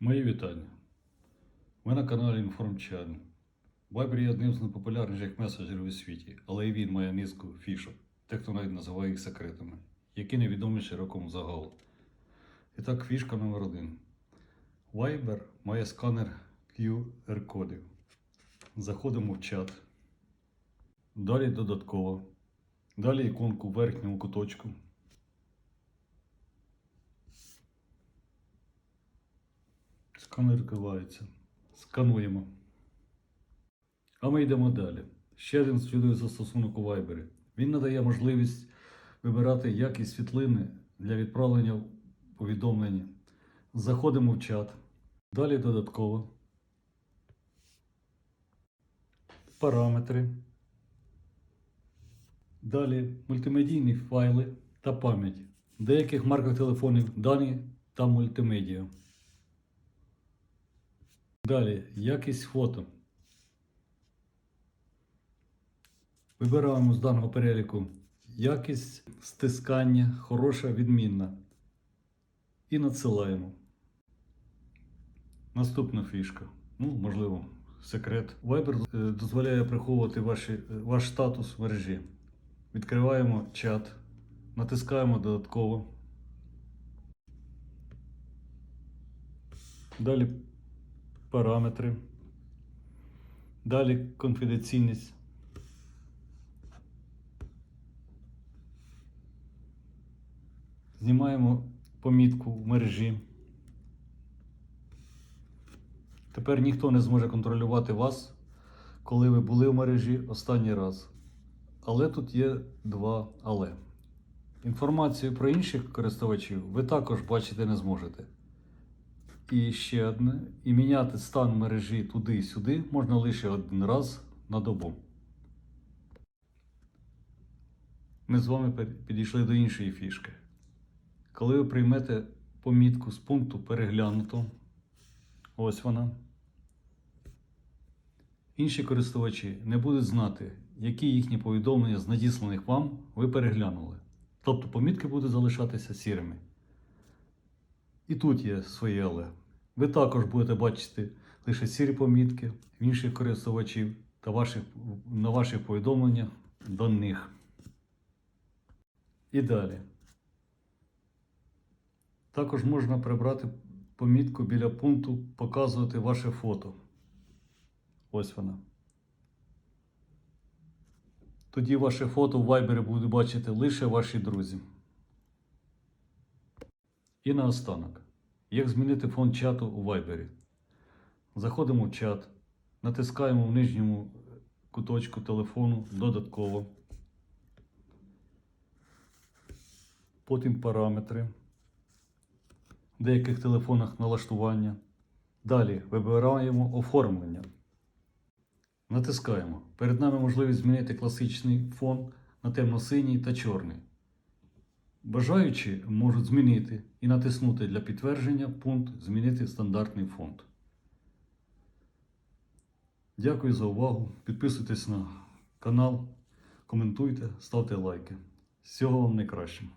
Мої вітання. Ви на каналі Інформчан. Viber є одним з найпопулярніших меседжерів у світі, але і він має низку фішок, те, хто навіть називає їх секретами, які невідомі широкому загалу. І так, фішка номер один. Viber має сканер QR-кодів. Заходимо в чат. Далі додатково. Далі іконку в верхньому куточку. Сканер відкривається. Скануємо. А ми йдемо далі. Ще один чудовий застосунок у Viber. Він надає можливість вибирати якість світлини для відправлення повідомлень. Заходимо в чат. Далі додатково. Параметри. Далі мультимедійні файли та пам'ять. В деяких марках телефонів дані та мультимедіа. Далі якість фото. Вибираємо з даного переліку якість стискання, хороша, відмінна. І надсилаємо. Наступна фішка. Ну, можливо, секрет. Viber е, дозволяє приховувати ваші, е, ваш статус в мережі. Відкриваємо чат, натискаємо додатково. Далі параметри. Далі конфіденційність. Знімаємо помітку в мережі. Тепер ніхто не зможе контролювати вас, коли ви були в мережі останній раз. Але тут є два але. Інформацію про інших користувачів ви також бачити не зможете. І ще одне. І міняти стан мережі туди і сюди можна лише один раз на добу. Ми з вами підійшли до іншої фішки. Коли ви приймете помітку з пункту переглянуто, ось вона. Інші користувачі не будуть знати, які їхні повідомлення з надісланих вам ви переглянули. Тобто помітки будуть залишатися сірими. І тут є своє але. Ви також будете бачити лише сірі помітки в інших користувачів та ваших, на ваші повідомлення до них. І далі. Також можна прибрати помітку біля пункту Показувати ваше фото. Ось вона. Тоді ваше фото в Viber будуть бачити лише ваші друзі. І наостанок. Як змінити фон чату у Viber? Заходимо в чат, натискаємо в нижньому куточку телефону додатково. Потім параметри. В деяких телефонах налаштування. Далі вибираємо оформлення. Натискаємо. Перед нами можливість змінити класичний фон на темно-синій та чорний. Бажаючі можуть змінити і натиснути для підтвердження пункт Змінити стандартний фонд. Дякую за увагу. Підписуйтесь на канал, коментуйте, ставте лайки. Всього вам найкращого.